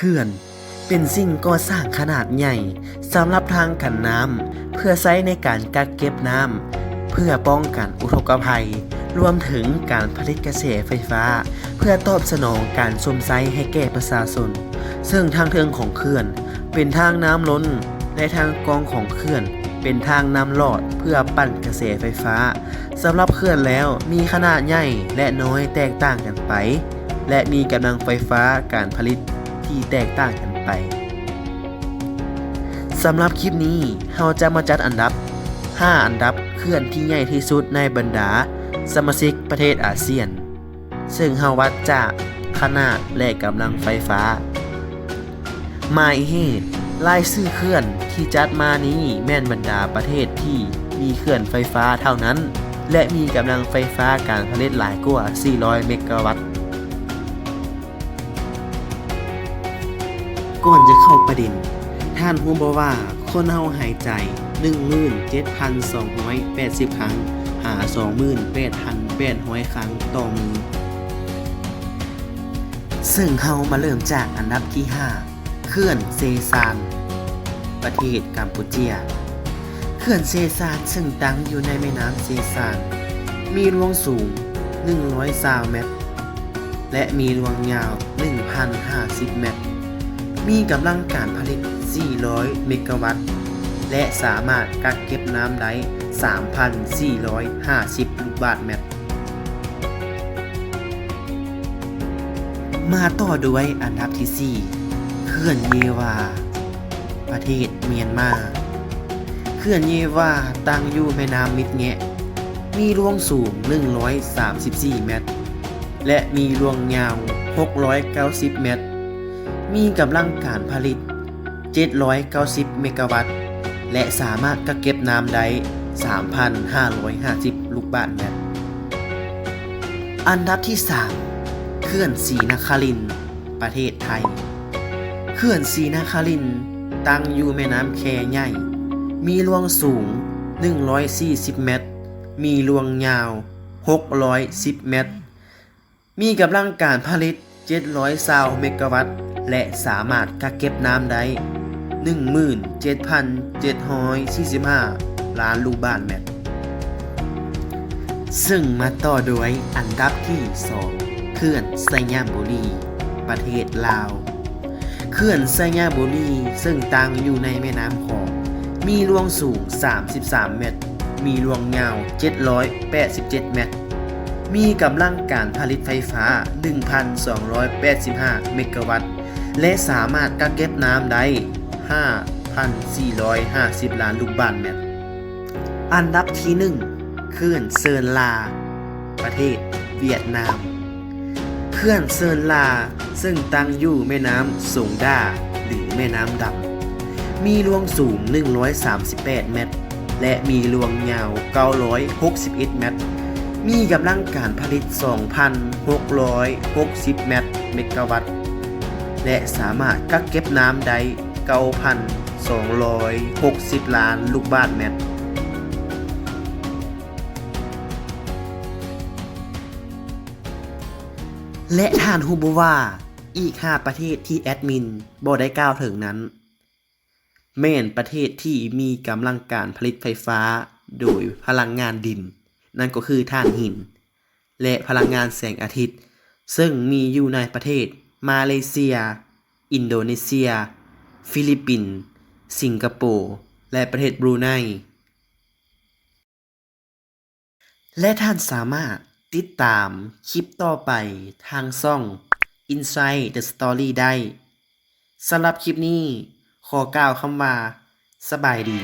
เขื่อน เป็นสิ่งก่อสร้างขนาดใหญ่สำหรับทางกันน้ำเพื่อใช้ในการกักเก็บน้ำเพื่อป้องกันอุทกภัย รวมถึงการผลิตกระแสไฟฟ้า เพื่อตอบสนองการสมไซให้แก่ประชาชนซึ่งทางเทิงของเขื่อน เป็นทางน้ำล้นและทางกองของเขื่อนเป็นทางน้ำหลอดเพื่อปั่นกระแสไฟฟ้าสำหรับเขื่อนแล้วมีขนาดใหญ่และน้อยแตกต่างกันไป และมีกำลังไฟฟ้าการผลิต ที่แตกต่างกันไปสำหรับคลิปนี้เราจะมาจัดอันดับ 5 อันดับเขื่อนที่ใหญ่ที่สุดในบรรดา สมาชิกประเทศอาเซียน ซึ่งเฮาวัดจากขนาดและกำลังไฟฟ้าหมายเหตุรายชื่อเขื่อนที่จัดมานี้แม่นบรรดาประเทศที่มีเขื่อนไฟฟ้าเท่านั้น และมีกำลังไฟฟ้าการผลิตหลายกว่า 400 เมกะวัตต์ ก่อนจะเข้าประเด็น ท่านรู้บ่ว่าคนเฮาหายใจ 17,280 ครั้ง หา 28,800 ครั้งต่อมือ ซึ่งเฮามาเริ่มจากอันดับที่ 5เขื่อนเซซาน ประเทศกัมพูเชียเขื่อนเซซานซึ่งตั้งอยู่ในแม่น้ำเซซาน มีรวงสูง120เมตร และมีรวงยาว 1,050 เมตร มีกำลังการผลิต 400 เมกะวัตต์ และสามารถกักเก็บน้ำได้ 3,450 ลูกบาศก์เมตร มาต่อด้วยอันดับที่ 4 เขื่อนเยวา ประเทศเมียนมาเขื่อนเยวาตั้งอยู่แม่น้ำมิดแงะ มีรวงสูง 134 เมตร และมีรวงยาว 690 เมตร มีกำลังการผลิต 790 เมกะวัตต์ และสามารถกักเก็บน้ำได้ 3,550 ลูกบาศก์เมตร อันดับที่ 3เขื่อนศรีนครินทร์ประเทศไทย เขื่อนศรีนครินทร์ตั้งอยู่แม่น้ำแคใหญ่ มีรวงสูง 140 เมตร มีรวงยาว 610 เมตร มีกำลังการผลิต720เมกะวัตต์ และสามารถกักเก็บน้ำได้ 17,745 ล้านลูกบาศก์เมตร ซึ่งมาต่อด้วยอันดับที่ 2เขื่อนไซยามบุรี ประเทศลาว เขื่อนไซยามบุรีซึ่งตั้งอยู่ในแม่น้ำของ มีรวงสูง 33 เมตร มีรวงยาว 787 เมตรมีกำลังการผลิตไฟฟ้า 1,285 เมกะวัตต์ และสามารถกักเก็บน้ำได้ 5,450 ล้านลูกบาศก์เมตร อันดับที่ 1เขื่อนเซินลา ประเทศเวียดนามเขื่อนเซินลาซึ่งตั้งอยู่แม่น้ำสงด้าหรือแม่น้ำดำมีรวงสูง 138 เมตร และมีรวงยาว 961 เมตร มีกำลังการผลิต 2,660 เมตรเมกะวัตต์ และสามารถกักเก็บน้ำได้9,260 ล้านลูกบาศก์เมตรและท่านฮูบว่า อีก 5 ประเทศที่แอดมินบ่ได้กล่าวถึงนั้นแม่นประเทศที่มีกำลังการผลิตไฟฟ้าโดยพลังงานดิน นั่นก็คือถ่านหิน และพลังงานแสงอาทิตย์ ซึ่งมีอยู่ในประเทศ มาเลเซีย อินโดนีเซีย ฟิลิปปินส์ สิงคโปร์ และประเทศบรูไน และท่านสามารถติดตามคลิปต่อไปทางช่อง Inside the Story ได้ สำหรับคลิปนี้ ขอกล่าวคำว่า สบายดี